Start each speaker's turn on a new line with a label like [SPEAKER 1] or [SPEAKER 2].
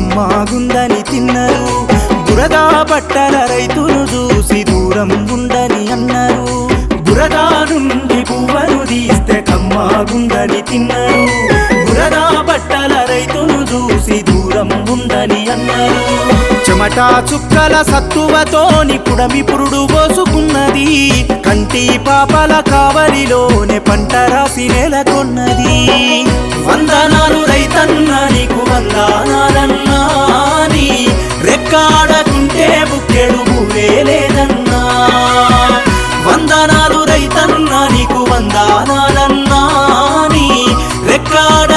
[SPEAKER 1] కమ్మాగుందని తిన్నారు. బురదా పట్టల రైతును చూసి దూరం ఉందని అన్నారు. బురదా నుండి పువ్వను తీస్తే కమ్మాగుందని తిన్నారు. బురదా బట్టల రైతును చూసి దూరం ఉందని అన్నారు. చెమటా చుక్కల సత్తువతోని పుడమి పురుడు పోసుకున్నది. కంటి పాపల కావలిలోనే పంట రాసి నెలకొన్నది. వందనాలు రైతన్న నీకు వందనాలను బుక్కెడు లేదన్నా వందనాలు రైతన్నా నీకు వందనాలన్నా నీ రెక్కాడ